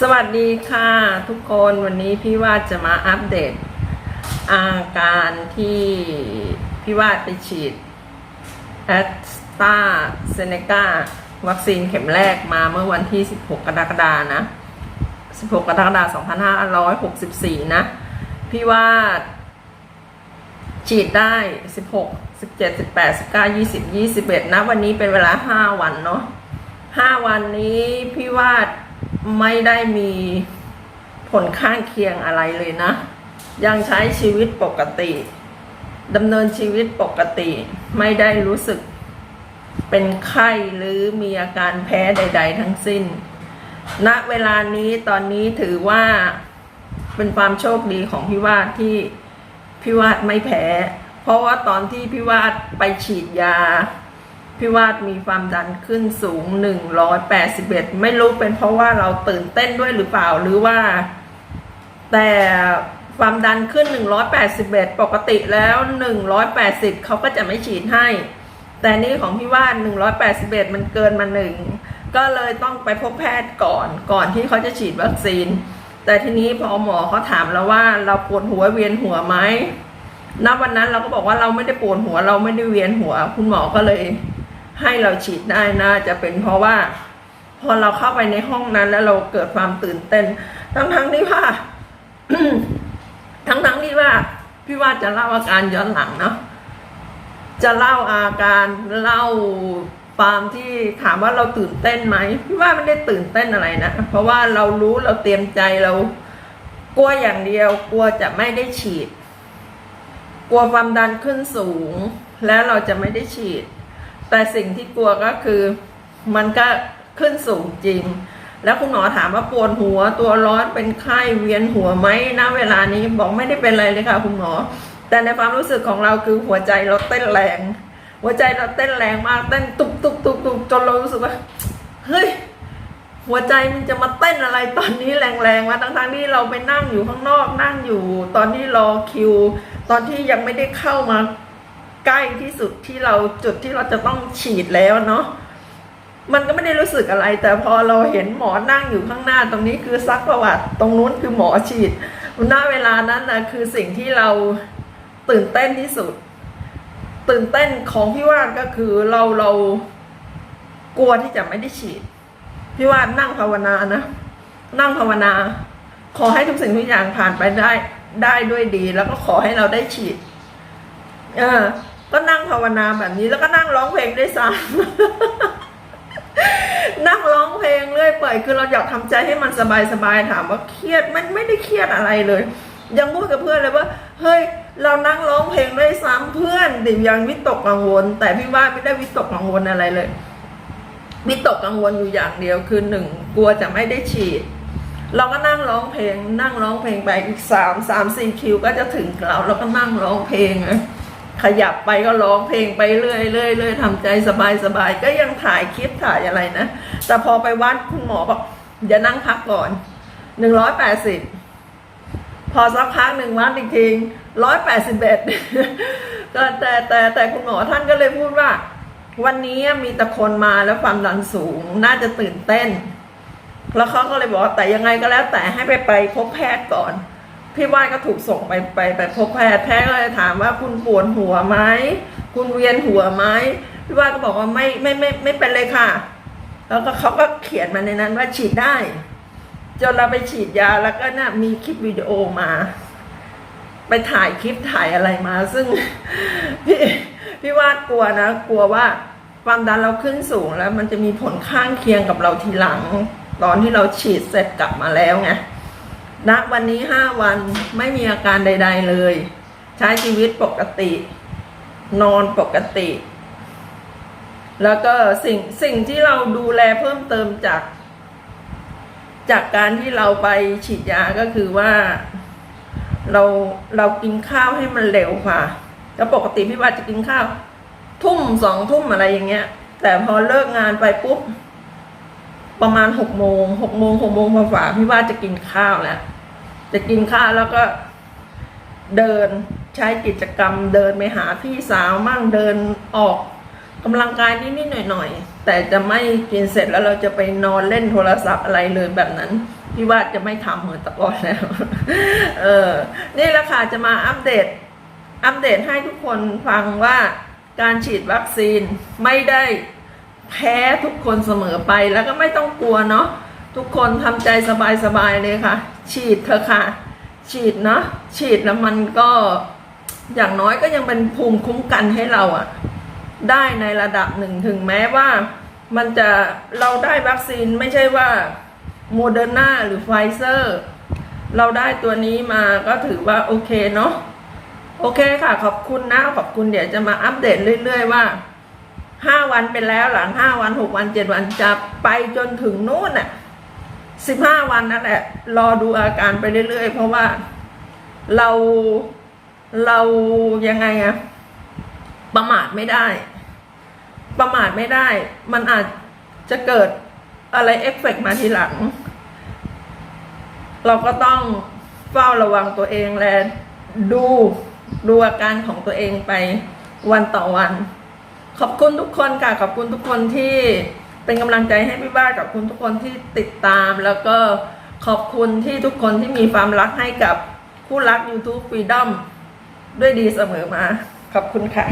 สวัสดีค่ะทุกคนวันนี้พี่วาดจะมาอัปเดต อาการที่พี่วาดไปฉีดแอสตราเซเนกาวัคซีนเข็มแรกมาเมื่อวันที่ 16 กรกฎานะ 16 กรกฎาคม 2564 นะ พี่วาดฉีดได้ 16 17 18 19 20 21 นะ วันนี้เป็นเวลา 5 วันเนาะ 5 วันนี้พี่วาด ไม่ได้มีผลข้างเคียงอะไรเลยนะ ยังใช้ชีวิตปกติดำเนินชีวิตปกติไม่ได้รู้สึกเป็นไข้หรือมีอาการแพ้ใด ๆ ทั้งสิ้น ณ เวลานี้ตอนนี้ถือว่าเป็นความโชคดีของพี่วาดที่พี่วาดไม่แพ้ เพราะว่าตอนที่พี่วาดไปฉีดยา พี่วาดมีความดันขึ้นสูง 181 ไม่รู้เป็นเพราะว่าเราตื่นเต้นด้วยหรือเปล่าหรือว่า แต่ความดันขึ้น 181 ปกติแล้ว 180 เขาก็จะไม่ฉีดให้ แต่นี่ของพี่วาด 181 มันเกินมาหนึ่งก็เลยต้องไปพบแพทย์ก่อนก่อนที่เขาจะฉีดวัคซีน แต่ทีนี้พอหมอเขาถามเราว่าเราปวดหัวเวียนหัวไหมณวันนั้นเราก็บอกว่าเราไม่ได้ปวดหัวเราไม่ได้เวียนหัว คุณหมอก็เลย ให้เราฉีดได้นะจะเป็นเพราะว่า พอเราเข้าไปในห้องนั้นแล้วเราเกิดความตื่นเต้น ทั้งทั้งๆที่ว่า ทั้งทั้งๆที่ว่า พี่ว่าจะเล่าอาการย้อนหลังเนาะจะเล่าอาการเล่าความที่ถามว่าเราตื่นเต้นไหมพี่ว่าไม่ได้ตื่นเต้นอะไรนะ เพราะว่าเรารู้เราเตรียมใจเรา กลัวอย่างเดียว กลัวจะไม่ได้ฉีด กลัวความดันขึ้นสูง แล้วเราจะไม่ได้ฉีด แต่สิ่งที่กลัวก็คือมันก็ขึ้นสูงจริง แล้วคุณหมอถามว่าปวดหัวตัวร้อนเป็นไข้เวียนหัวไหมณเวลานี้บอกไม่ได้เป็นอะไรเลยค่ะคุณหมอ แต่ในความรู้สึกของเราคือหัวใจเราเต้นแรง หัวใจเราเต้นแรงมากเต้นตุบตุบตุบตุบจนเรารู้สึกว่าเฮ้ยหัวใจมันจะมาเต้นอะไรตอนนี้แรงๆวะทั้งๆที่เราไปนั่งอยู่ข้างนอกนั่งอยู่ ตอนที่รอคิว ตอนที่ยังไม่ได้เข้ามา ใกล้ที่สุดที่เราจุดที่เราจะต้องฉีดแล้วเนาะมันก็ไม่ได้รู้สึกอะไร แต่พอเราเห็นหมอนั่งอยู่ข้างหน้าตรงนี้คือซักประวัติ ตรงนู้นคือหมอฉีดหน้าเวลานั้นนะคือสิ่งที่เราตื่นเต้นที่สุด ตื่นเต้นของพี่ว่านก็คือเราเรากลัวที่จะไม่ได้ฉีด พี่ว่านั่งภาวนานะ นั่งภาวนา ขอให้ทุกสิ่งทุกอย่างผ่านไปได้ได้ด้วยดี แล้วก็ขอให้เราได้ฉีด เออ ก็นั่งภาวนาแบบนี้แล้วก็นั่งร้องเพลงด้วยซ้ำนั่งร้องเพลงเรื่อยเปื่อยคือเราอยากทำใจให้มันสบายๆถามว่าเครียดมันไม่ได้เครียดอะไรเลย ยังพูดกับเพื่อนเลยว่าเฮ้ยเรานั่งร้องเพลงด้วยซ้ำเพื่อนดิยังวิตกกังวล แต่พี่ว่าไม่ได้วิตกกังวลอะไรเลยวิตกกังวลอยู่อย่างเดียวคือหนึ่งกลัวจะไม่ได้ฉีด เราก็นั่งร้องเพลง นั่งร้องเพลงไปอีกสามสามสี่คิวก็จะถึงเราเราก็นั่งร้องเพลงอะ ขยับไปก็ร้องเพลงไปเรื่อยเรื่อยเรื่อยทำใจสบายสบายก็ยังถ่ายคลิปถ่ายอะไรนะ แต่พอไปวัดคุณหมอบอกอย่านั่งพักก่อนหนึ่งร้อยแปดสิบพอสักพักหนึ่งวัดอีกทีร้อยแปดสิบเอ็ดก็แต่แต่แต่คุณหมอท่านก็เลยพูดว่า วันนี้มีแต่คนมาแล้วความดันสูงน่าจะตื่นเต้น แล้วเขาก็เลยบอกแต่ยังไงก็แล้วแต่ให้ไปไปพบแพทย์ก่อน พี่ว่านก็ถูกส่งไปไปไปพบแพทย์แพทย์ก็เลยถามว่าคุณปวดหัวไหมคุณเวียนหัวไหมพี่ว่านก็บอกว่าไม่ไม่ไม่ไม่เป็นเลยค่ะ แล้วก็เขาก็เขียนมาในนั้นว่าฉีดได้จนเราไปฉีดยาแล้วก็น่ะมีคลิปวิดีโอมา ไปถ่ายคลิปถ่ายอะไรมา ซึ่งพี่พี่วาดกลัวนะ กลัวว่าความดันเราขึ้นสูงแล้ว มันจะมีผลข้างเคียงกับเราทีหลัง ตอนที่เราฉีดเสร็จกลับมาแล้วไง ณวันนี้ห้าวันไม่มีอาการใด ๆเลย ใช้ชีวิตปกติ นอนปกติ แล้วก็สิ่งสิ่งที่เราดูแลเพิ่มเติมจาก จากการที่เราไปฉีดยาก็คือว่า เราเรากินข้าวให้มันเร็วค่ะ แล้วปกติพี่ว่าจะกินข้าว ทุ่มสองทุ่มอะไรอย่างเงี้ย แต่พอเลิกงานไปปุ๊บประมาณหกโมงหกโมงหกโมงฝ่าพี่ว่าจะกินข้าวแล้ว จะกินข้าวแล้วก็เดินใช้กิจกรรม เดินไปหาพี่สาวมั่งเดินออกกำลังกายนิดๆหน่อยๆ แต่จะไม่กินเสร็จแล้วเราจะไปนอนเล่นโทรศัพท์อะไรเลยแบบนั้นพี่ว่าจะไม่ทำเหมือนตะกอนแล้ว เออ นี่แหละค่ะจะมาอัปเดต อัปเดตให้ทุกคนฟังว่าการฉีดวัคซีนไม่ได้แพ้ทุกคนเสมอไปแล้วก็ไม่ต้องกลัวเนาะ ทุกคนทำใจสบายๆเลยค่ะ ฉีดเถอะค่ะ ฉีดเนาะฉีดแล้วมันก็อย่างน้อยก็ยังเป็นภูมิคุ้มกันให้เราอะได้ในระดับหนึ่งถึงแม้ว่ามันจะเราได้วัคซีนไม่ใช่ว่าโมเดอร์นาหรือไฟเซอร์ เราได้ตัวนี้มาก็ถือว่าโอเคเนาะโอเคค่ะ ขอบคุณนะ ขอบคุณเดี๋ยวจะมาอัปเดตเรื่อย ๆ ว่าห้าวันไปแล้วหลังห้าวันหกวันเจ็ดวันจะไปจนถึงนู่นน่ะ สิบห้าวันนั่นแหละ รอดูอาการไปเรื่อยๆ เพราะว่าเราเรายังไงอะประมาทไม่ได้ ประมาทไม่ได้ มันอาจจะเกิดอะไรเอฟเฟกต์มาทีหลัง เราก็ต้องเฝ้าระวังตัวเองและดูดูอาการของตัวเองไปวันต่อวัน ขอบคุณทุกคนค่ะ ขอบคุณทุกคนที่ เป็นกำลังใจให้พี่บ้ากับคุณทุกคนที่ติดตาม แล้วก็ขอบคุณที่ทุกคนที่มีความรักให้กับคู่รัก YouTube Freedom ด้วยดีเสมอมา ขอบคุณค่ะ